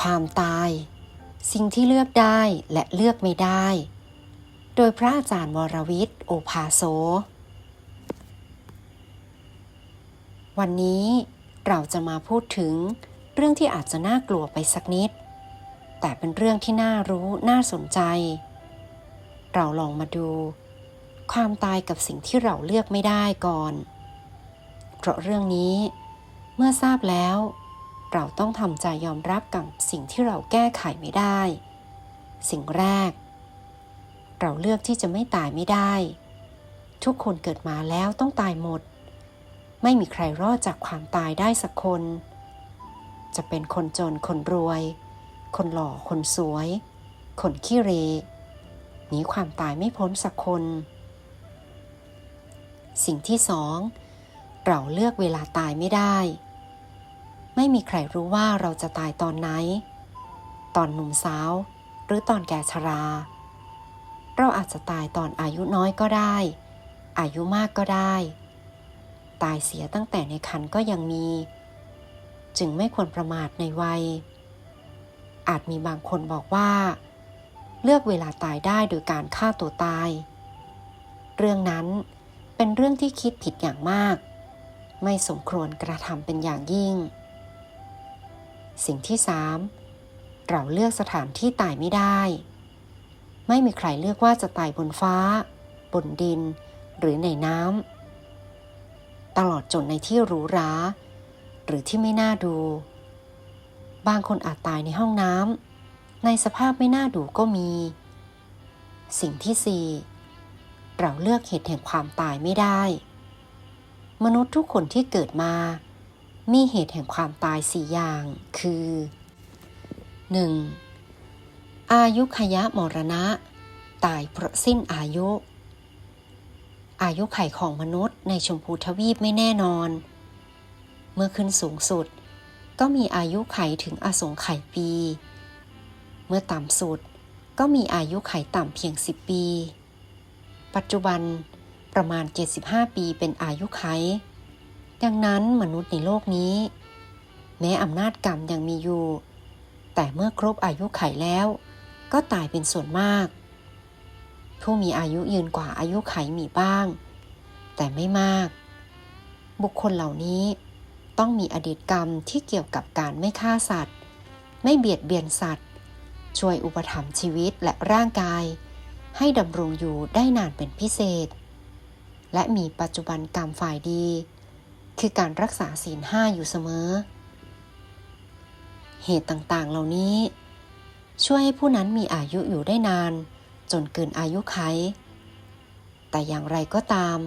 ความตาย สิ่งที่เลือกได้และเลือกไม่ได้ โดยพระอาจารย์วรวิทย์โอภาโซวันนี้เราจะมาพูดถึงเรื่องที่อาจจะน่ากลัวไปสักนิด แต่เป็นเรื่องที่น่ารู้น่าสนใจ เราลองมาดู ความตายกับสิ่งที่เราเลือกไม่ได้ก่อน เพราะเรื่องนี้เมื่อทราบแล้ว เราต้องทำใจยอมรับกับสิ่งที่เราแก้ไขไม่ได้ สิ่งแรก เราเลือกที่จะไม่ตายไม่ได้ ทุกคนเกิดมาแล้วต้องตายหมด ไม่มีใครรอดจากความตายได้สักคน จะเป็นคนจนคนรวย คนหล่อคนสวย คนขี้เรหนีความตายไม่พ้นสักคน สิ่งที่สองเราเลือกเวลาตายไม่ได้ ไม่มีใครรู้ว่าเราจะตายตอนไหน ตอนหนุ่มสาว หรือตอนแก่ชรา เราอาจจะตายตอนอายุน้อยก็ได้ อายุมากก็ได้ ตายเสียตั้งแต่ในคันก็ยังมี จึงไม่ควรประมาทในวัย อาจมีบางคนบอกว่า เลือกเวลาตายได้โดยการฆ่าตัวตาย เรื่องนั้นเป็นเรื่องที่คิดผิดอย่างมาก ไม่สมควรกระทำเป็นอย่างยิ่ง สิ่งที่สามเราเลือกสถานที่ตายไม่ได้ ไม่มีใครเลือกว่าจะตายบนฟ้า บนดิน หรือในน้ำตลอดจนในที่หรูหราหรือที่ไม่น่าดู บางคนอาจตายในห้องน้ำในสภาพไม่น่าดูก็มี สิ่งที่สี่เราเลือกเหตุแห่งความตายไม่ได้ มนุษย์ทุกคนที่เกิดมา มีเหตุแห่งความตายสี่อย่าง คือ 1. อายุขยะมรณะ ตายเพราะสิ้นอายุ อายุไขของมนุษย์ในชมพูทวีปไม่แน่นอน เมื่อขึ้นสูงสุด ก็มีอายุไขถึงอสงไขยปี เมื่อต่ำสุดก็มีอายุไขต่ำเพียง 10 ปี ปัจจุบันประมาณ 75 ปีเป็นอายุไข ดังนั้นมนุษย์ในโลกนี้ แม้อำนาจกรรมยังมีอยู่ แต่เมื่อครบอายุไขแล้ว ก็ตายเป็นส่วนมาก ผู้มีอายุยืนกว่าอายุไขมีบ้าง แต่ไม่มาก บุคคลเหล่านี้ต้องมีอดีตกรรมที่เกี่ยวกับการไม่ฆ่าสัตว์ ไม่เบียดเบียนสัตว์ ช่วยอุปถัมภ์ชีวิตและร่างกาย ให้ดำรงอยู่ได้นานเป็นพิเศษ และมีปัจจุบันกรรมฝ่ายดี คือการรักษาศีลห้าอยู่เสมอ เหตุต่างๆเหล่านี้ ช่วยให้ผู้นั้นมีอายุอยู่ได้นาน จนเกินอายุไข แต่อย่างไรก็ตาม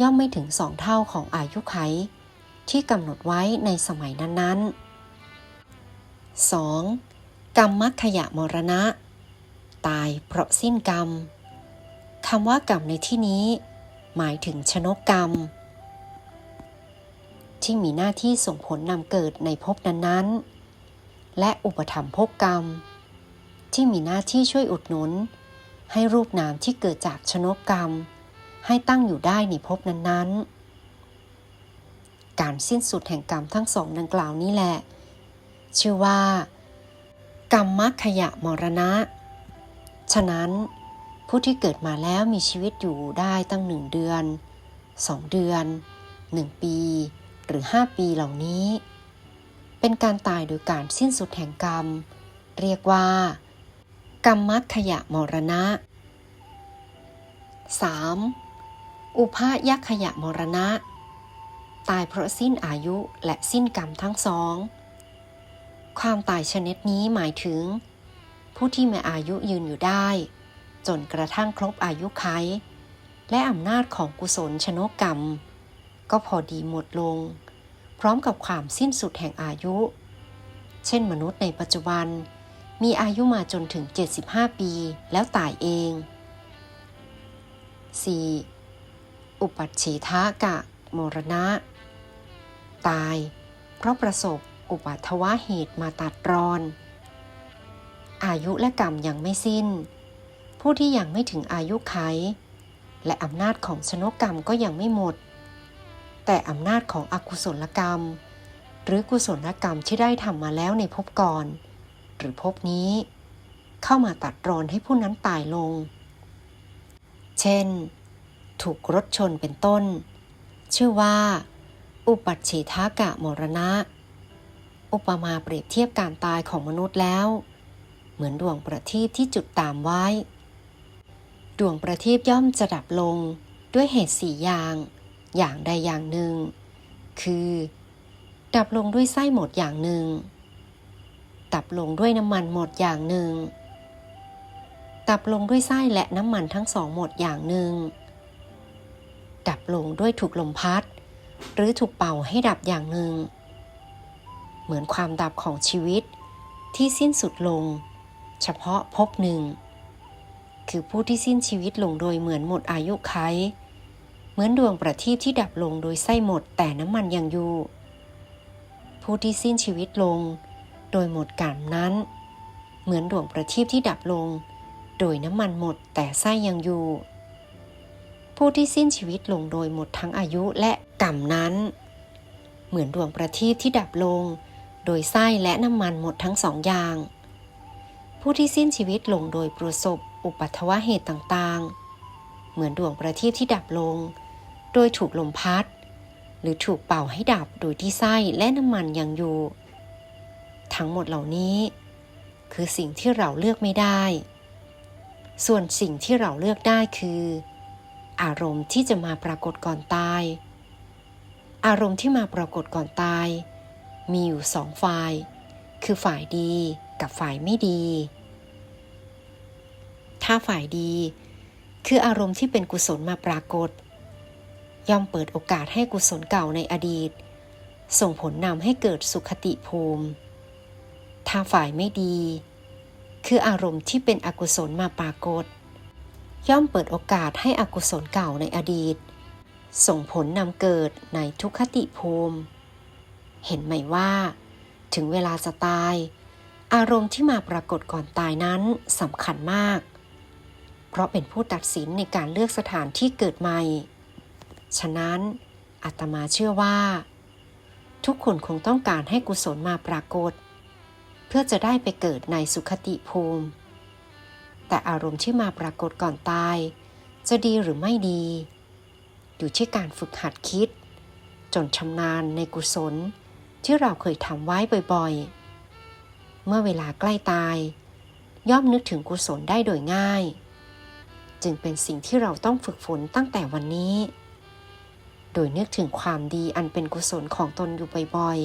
ย่อมไม่ถึงสองเท่าของอายุไข ที่กำหนดไว้ในสมัยนั้นๆ 2. กรรมมัคขยะมรณะ ตายเพราะสิ้นกรรมคำว่ากรรมในที่นี้ หมายถึงชนกกรรม ที่มีหน้าที่ส่งผลนำเกิดในภพนั้นๆ และอุปธรรมภพกรรม ที่มีหน้าที่ช่วยอุดหนุน ให้รูปนามที่เกิดจากชนกกรรม ให้ตั้งอยู่ได้ในภพนั้นๆ การสิ้นสุดแห่งกรรมทั้งสองดังกล่าวนี้แหละ ชื่อว่า กรรมมัคขยะมรณะ ฉะนั้นผู้ที่เกิดมาแล้วมีชีวิตอยู่ได้ตั้งหนึ่งเดือนสองเดือนหนึ่งปี หรือห้าปีเหล่านี้ เป็นการตายโดยการสิ้นสุดแห่งกรรม เรียกว่า กรรมมัคขยะมรณะ 3. อุพยัคขยะมรณะ ตายเพราะสิ้นอายุและสิ้นกรรมทั้งสอง ความตายชนิดนี้หมายถึง ผู้ที่มีอายุยืนอยู่ได้ จนกระทั่งครบอายุไข และอำนาจของกุศลชนกกรรม ก็พอดีหมดลง พร้อมกับความสิ้นสุดแห่งอายุ เช่นมนุษย์ในปัจจุบัน มีอายุมาจนถึง 75 ปีแล้วตายเอง 4. อุปัชฉีทะกะมรณะ ตาย เพราะประสบอุปัทวะเหตุมาตัดรอน อายุและกรรมยังไม่สิ้น ผู้ที่ยังไม่ถึงอายุไข และอำนาจของชนกกรรมก็ยังไม่หมด แต่อำนาจของอกุศลกรรม หรือกุศลกรรมที่ได้ทำมาแล้วในภพก่อน หรือภพนี้ เข้ามาตัดรอนให้ผู้นั้นตายลง เช่น ถูกรถชนเป็นต้น ชื่อว่า อุปัชชิทากะมรณะ อุปมาเปรียบเทียบการตายของมนุษย์แล้ว เหมือนดวงประทีปที่จุดตามไว้ ดวงประทีปย่อมจะดับลงด้วยเหตุสี่อย่าง อย่างใดอย่างหนึ่ง คือ ดับลงด้วยไส้หมดอย่างหนึ่ง ดับลงด้วยน้ำมันหมดอย่างหนึ่ง ดับลงด้วยไส้และน้ำมันทั้งสองหมดอย่างหนึ่ง ดับลงด้วยถูกลมพัด หรือถูกเป่าให้ดับอย่างหนึ่ง เหมือนความดับของชีวิตที่สิ้นสุดลง เฉพาะพบหนึ่ง คือผู้ที่สิ้นชีวิตลงโดยเหมือนหมดอายุไข เหมือนดวงประทีปที่ดับลงโดยไส้หมดแต่น้ำมันยังอยู่ ผู้ที่สิ้นชีวิตลง โดยหมดกามนั้น เหมือนดวงประทีปที่ดับลง โดยน้ำมันหมดแต่ไส้ยังอยู่ ผู้ที่สิ้นชีวิตลงโดยหมดทั้งอายุและกรรมนั้น เหมือนดวงประทีปที่ดับลง โดยไส้และน้ำมันหมดทั้งสองอย่าง ผู้ที่สิ้นชีวิตลงโดยประสบอุปัตวะเหตุต่างๆ เหมือนดวงประทีปที่ดับลง โดยถูกลมพัด หรือถูกเป่าให้ดับโดยที่ไส้และน้ำมันยังอยู่ ทั้งหมดเหล่านี้ คือสิ่งที่เราเลือกไม่ได้ ส่วนสิ่งที่เราเลือกได้คือ อารมณ์ที่จะมาปรากฏก่อนตาย อารมณ์ที่มาปรากฏก่อนตาย มีอยู่สองฝ่าย คือฝ่ายดีกับฝ่ายไม่ดี ถ้าฝ่ายดี คืออารมณ์ที่เป็นกุศลมาปรากฏ ย่อมเปิดโอกาสให้กุศลเก่าในอดีต ส่งผลนำให้เกิดสุขติภูมิ ถ้าฝ่ายไม่ดี คืออารมณ์ที่เป็นอกุศลมาปรากฏ ย่อมเปิดโอกาสให้อกุศลเก่าในอดีต ส่งผลนำเกิดในทุกขติภูมิ เห็นไหมว่า ถึงเวลาจะตาย อารมณ์ที่มาปรากฏก่อนตายนั้นสำคัญมาก เพราะเป็นผู้ตัดสินในการเลือกสถานที่เกิดใหม่ ฉะนั้นอาตมาเชื่อว่า ทุกคนคงต้องการให้กุศลมาปรากฏ เพื่อจะได้ไปเกิดในสุขติภูมิ แต่อารมณ์ที่มาปรากฏก่อนตาย จะดีหรือไม่ดี อยู่ที่การฝึกหัดคิด จนชำนาญในกุศลที่เราเคยทำไว้บ่อยๆ เมื่อเวลาใกล้ตาย ย่อมนึกถึงกุศลได้โดยง่าย จึงเป็นสิ่งที่เราต้องฝึกฝนตั้งแต่วันนี้ ดยนึกถึงความดีอันเป็นกุศลของตนอยู่บ่อย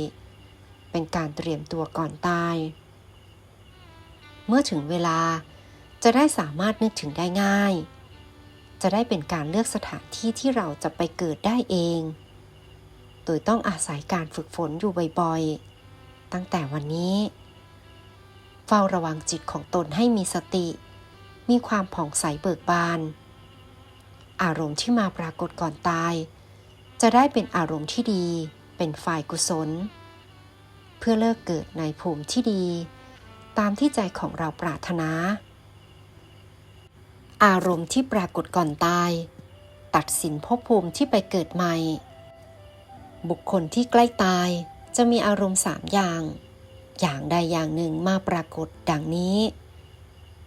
ๆ เป็นการเตรียมตัวก่อนตาย เมื่อถึงเวลาจะได้สามารถนึกถึงได้ง่าย จะได้เป็นการเลือกสถานที่ที่เราจะไปเกิดได้เอง โดยต้องอาศัยการฝึกฝนอยู่บ่อยๆ ตั้งแต่วันนี้ เฝ้าระวังจิตของตนให้มีสติ มีความผ่องใสเบิกบาน อารมณ์ที่มาปรากฏก่อนตาย จะได้เป็นอารมณ์ที่ดี เป็นฝ่ายกุศล เพื่อเลิกเกิดในภูมิที่ดี ตามที่ใจของเราปรารถนา อารมณ์ที่ปรากฏก่อนตาย ตัดสินภพภูมิที่ไปเกิดใหม่ บุคคลที่ใกล้ตายจะมีอารมณ์สามอย่าง อย่างใดอย่างหนึ่งมาปรากฏดังนี้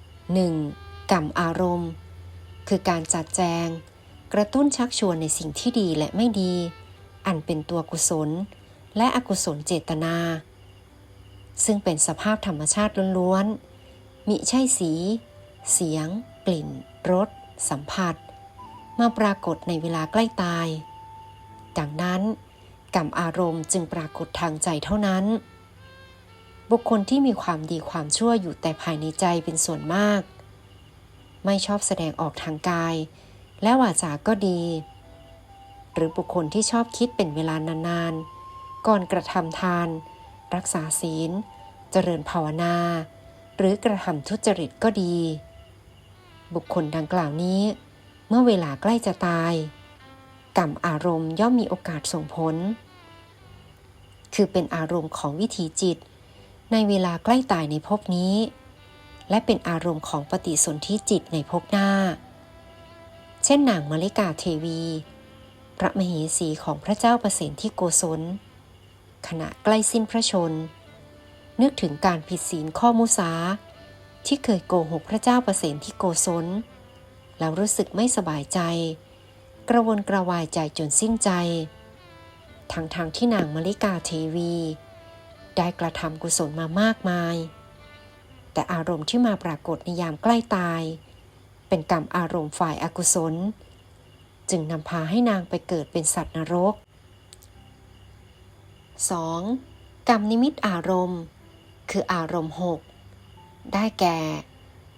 1. กรรมอารมณ์ คือการจัดแจง กระตุ้นชักชวนในสิ่งที่ดีและไม่ดี อันเป็นตัวกุศล และอกุศลเจตนา ซึ่งเป็นสภาพธรรมชาติล้วนๆ มิใช่สี เสียง กลิ่น รส สัมผัส มาปรากฏในเวลาใกล้ตาย ดังนั้นกรรมอารมณ์จึงปรากฏทางใจเท่านั้น บุคคลที่มีความดีความชั่วอยู่แต่ภายในใจเป็นส่วนมาก ไม่ชอบแสดงออกทางกาย และวาจาก็ดี หรือบุคคลที่ชอบคิดเป็นเวลานานๆ ก่อนกระทำทาน รักษาศีล เจริญภาวนา หรือกระทำทุจริตก็ดี บุคคลดังกล่าวนี้ เมื่อเวลาใกล้จะตาย กรรมอารมณ์ย่อมมีโอกาสส่งผล คือเป็นอารมณ์ของวิถีจิต ในเวลาใกล้ตายในภพนี้ และเป็นอารมณ์ของปฏิสนธิจิตในภพหน้า เช่นนางมาริกาเทวี พระมเหสีของพระเจ้าประสิทธิโกศล ขณะใกล้สิ้นพระชน นึกถึงการผิดศีลข้อมุสา ที่เคยโกหกพระเจ้าประสนที่โกศล แล้วรู้สึกไม่สบายใจ กระวนกระวายใจจนสิ้นใจ ทั้งทางที่นางมาลิกาเทวี ได้กระทำกุศลมามากมาย แต่อารมณ์ที่มาปรากฏในยามใกล้ตาย เป็นกรรมอารมณ์ฝ่ายอากุศล จึงนำพาให้นางไปเกิดเป็นสัตว์นรก 2. กรรมนิมิตอารมณ์ คืออารมณ์หกได้แก่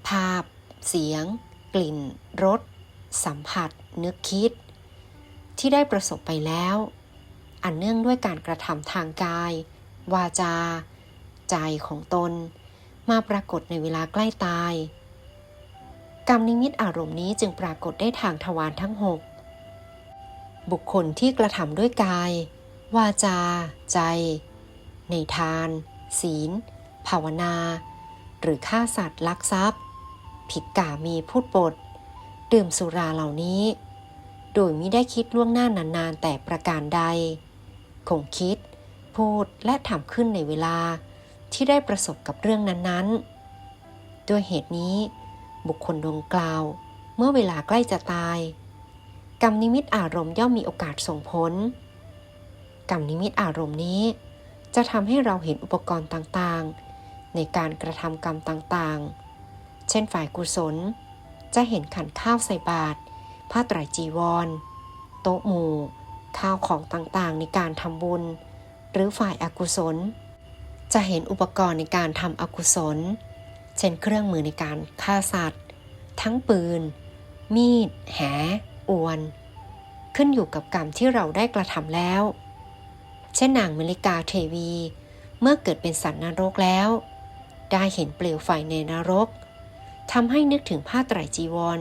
ภาพ เสียง กลิ่น รส สัมผัส นึกคิด ที่ได้ประสบไปแล้ว อันเนื่องด้วยการกระทำทางกาย วาจา ใจของตน มาปรากฏในเวลาใกล้ตาย กรรมนิมิตอารมณ์นี้จึงปรากฏได้ทางทวารทั้งหกบุคคลที่กระทำด้วยกาย วาจา ใจ ในทาน ศีล ภาวนา หรือฆ่าสัตว์ลักทรัพย์ ผิดกามีพูดปด ดื่มสุราเหล่านี้ โดยไม่ได้คิดล่วงหน้านานๆแต่ประการใด คงคิด พูดและทำขึ้นในเวลาที่ได้ประสบกับเรื่องนั้นๆ ด้วยเหตุนี้ บุคคลดวงกล่าว เมื่อเวลาใกล้จะตาย กรรมนิมิตอารมณ์ย่อมมีโอกาสส่งผล กรรมนิมิตอารมณ์นี้ จะทำให้เราเห็นอุปกรณ์ต่างๆ ในการกระทำกรรมต่างๆ เช่นฝ่ายกุศล จะเห็นขันข้าวใส่บาตรผ้าไตรจีวร โต๊ะหมู่ ข้าวของต่างๆ ในการทำบุญ หรือฝ่ายอากุศล จะเห็นอุปกรณ์ในการทำอกุศล เช่นเครื่องมือในการฆ่าสัตว์ ทั้งปืน มีด แห อวน ขึ้นอยู่กับกรรมที่เราได้กระทำแล้ว เช่นนางมลิกาเทวี เมื่อเกิดเป็นสัตว์นรกแล้ว ได้เห็นเปลวไฟในนรกทำให้นึกถึงผ้าไตรจีวร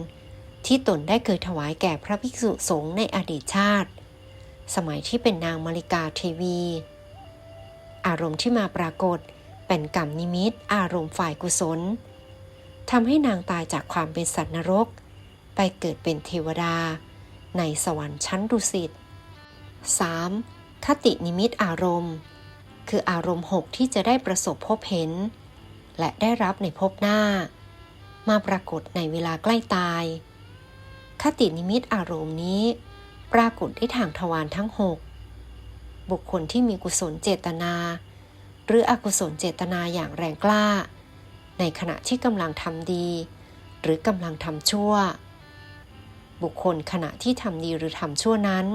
ที่ตนได้เคยถวายแก่พระภิกษุสงฆ์ในอดีตชาติ สมัยที่เป็นนางมลิกาเทวี อารมณ์ที่มาปรากฏเเป็นกรรมนิมิตอารมณ์ฝ่ายกุศลทำให้นางตายจากความเป็นสัตว์นรก ไปเกิดเป็นเทวดา ในสวรรค์ชั้นดุสิต 3. คตินิมิตอารมณ์ คืออารมณ์หกที่จะได้ประสบพบเห็น และได้รับในภพหน้า มาปรากฏในเวลาใกล้ตาย คตินิมิตอารมณ์นี้ ปรากฏได้ทางทวารทั้งหกบุคคลที่มีกุศลเจตนา หรืออกุศลเจตนาอย่างแรงกล้า ในขณะที่กำลังทำดี หรือกำลังทำชั่ว บุคคลขณะที่ทำดีหรือทำชั่วนั้น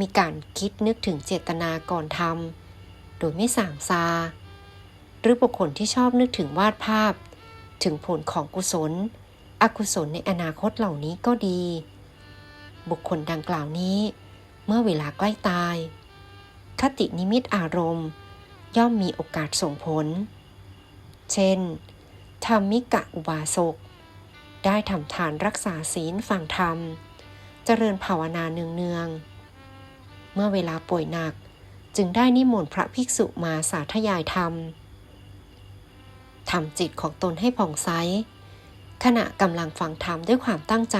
มีการคิดนึกถึงเจตนาก่อนทำโดยไม่สั่งซา หรือบุคคลที่ชอบนึกถึงวาดภาพ ถึงผลของกุศล อกุศลในอนาคตเหล่านี้ก็ดี บุคคลดังกล่าวนี้ เมื่อเวลาใกล้ตาย คตินิมิตอารมณ์ ย่อมมีโอกาสส่งผล เช่นธรรมิกะอุบาสก ได้ทำทานรักษาศีลฟังธรรม เจริญภาวนาเนืองๆ เมื่อเวลาป่วยหนักจึงได้นิมนต์พระภิกษุมาสาธยายธรรม ทำจิตของตนให้ผ่องใส ขณะกำลังฟังธรรมด้วยความตั้งใจ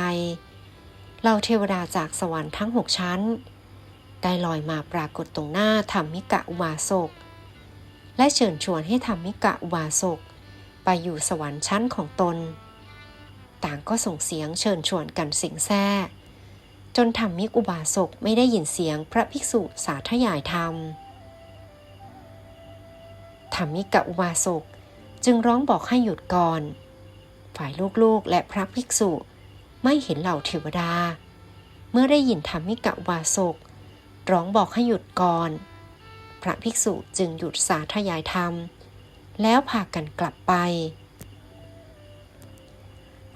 เราเทวดาจากสวรรค์ทั้งหกชั้น ได้ลอยมาปรากฏตรงหน้าธรรมิกะอุบาสก และเชิญชวนให้ธรรมิกะอุบาสกไปอยู่สวรรค์ชั้นของตน ต่างก็ส่งเสียงเชิญชวนกันสิงแซ่จนธรรมิกอุบาสกไม่ได้ยินเสียงพระภิกษุสาธยายธรรมธรรมิกอุบาสกจึงร้องบอกให้หยุดก่อน ฝ่ายลูกๆและพระภิกษุไม่เห็นเหล่าเทวดา เมื่อได้ยินธรรมิกอุบาสกร้องบอกให้หยุดก่อน พระภิกษุจึงหยุดสาธยายธรรม แล้วพากันกลับไป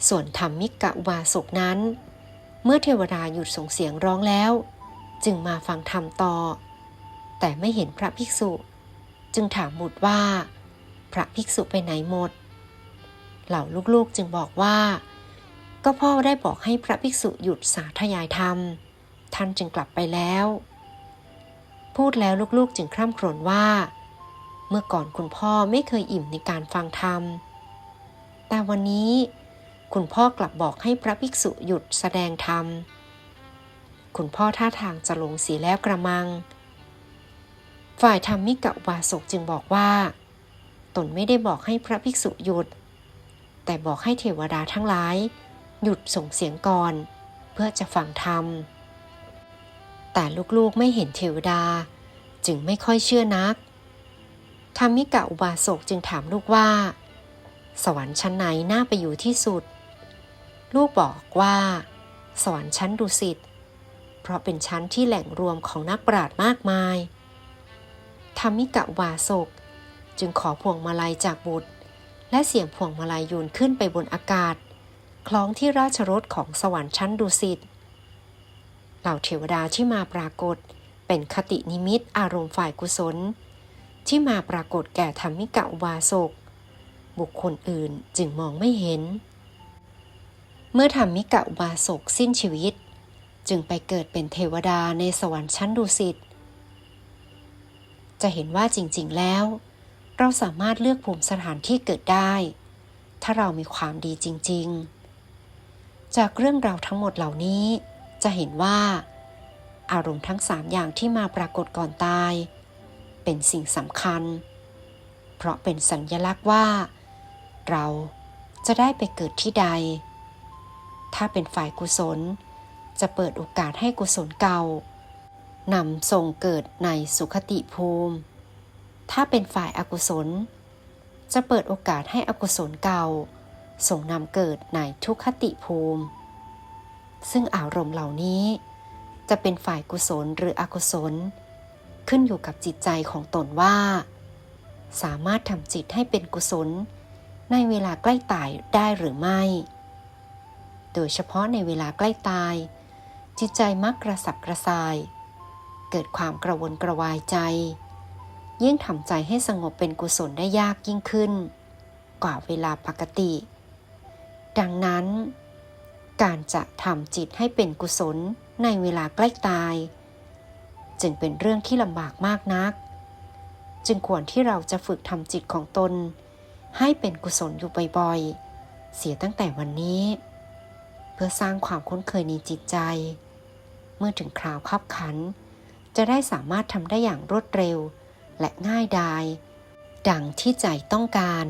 ส่วนธรรมมิกอุบาสกนั้น เมื่อเทวดาหยุดส่งเสียงร้องแล้ว จึงมาฟังธรรมต่อ แต่ไม่เห็นพระภิกษุ จึงถามบุตรว่า พระภิกษุไปไหนหมด เหล่าลูกๆจึงบอกว่า ก็พ่อได้บอกให้พระภิกษุหยุดสาธยายธรรม ท่านจึงกลับไปแล้ว พูดแล้วลูกๆจึงคร่ำครวญว่า เมื่อก่อนคุณพ่อไม่เคยอิ่มในการฟังธรรม แต่วันนี้คุณพ่อกลับบอกให้พระภิกษุหยุดแสดงธรรม คุณพ่อท่าทางจะลงเสียแล้วกระมัง ฝ่ายธรรมิกะอุบาสกจึงบอกว่า ตนไม่ได้บอกให้พระภิกษุหยุด แต่บอกให้เทวดาทั้งหลาย หยุดส่งเสียงก่อน เพื่อจะฟังธรรม แต่ลูกๆไม่เห็นเทวดา จึงไม่ค่อยเชื่อนักธรรมิกะอุบาสกจึงถามลูกว่า สวรรค์ชั้นไหนน่าไปอยู่ที่สุด ลูกบอกว่า สวรรค์ชั้นดุสิตเพราะเป็นชั้นที่แหล่งรวมของนักปราชญ์มากมายธรรมิกะอุบาสกจึงขอพวงมาลัยจากบุตร และเสียงพวงมาลัยโยนขึ้นไปบนอากาศ คล้องที่ราชรถของสวรรค์ชั้นดุสิต เหล่าเทวดาที่มาปรากฏ เป็นคตินิมิตอารมณ์ฝ่ายกุศล ที่มาปรากฏแก่ธรรมิกะอุบาสกบุคคลอื่นจึงมองไม่เห็น เมื่อธรรมิกะอุบาสกสิ้นชีวิต จึงไปเกิดเป็นเทวดาในสวรรค์ชั้นดุสิตจะเห็นว่าจริง ๆ แล้ว เราสามารถเลือกภูมิสถานที่เกิดได้ ถ้าเรามีความดีจริง ๆ จากเรื่องราวทั้งหมดเหล่านี้ จะเห็นว่า อารมณ์ทั้งสามอย่างที่มาปรากฏก่อนตาย เป็นสิ่งสำคัญ เพราะเป็นสัญญลักษณ์ว่า เราจะได้ไปเกิดที่ใด ถ้าเป็นฝ่ายกุศล จะเปิดโอกาสให้กุศลเก่านำส่งเกิดในสุขติภูมิ ถ้าเป็นฝ่ายอากุศล จะเปิดโอกาสให้อกุศลเก่า ส่งนำเกิดในทุกขติภูมิ ซึ่งอารมณ์เหล่านี้ จะเป็นฝ่ายกุศลหรืออกุศล ขึ้นอยู่กับจิตใจของตนว่า สามารถทำจิตให้เป็นกุศล ในเวลาใกล้ตายได้หรือไม่ โดยเฉพาะในเวลาใกล้ตาย จิตใจมักกระสับกระส่าย เกิดความกระวนกระวายใจ ยิ่งทำใจให้สงบเป็นกุศลได้ยากยิ่งขึ้น กว่าเวลาปกติ ดังนั้น การจะทำจิตให้เป็นกุศลในเวลาใกล้ตาย จึงเป็นเรื่องที่ลำบากมากนัก จึงควรที่เราจะฝึกทำจิตของตน ให้เป็นกุศลอยู่บ่อยๆ เสียตั้งแต่วันนี้ เพื่อสร้างความคุ้นเคยในจิตใจ เมื่อถึงคราวคับขัน จะได้สามารถทำได้อย่างรวดเร็ว และง่ายดาย ดังที่ใจต้องการ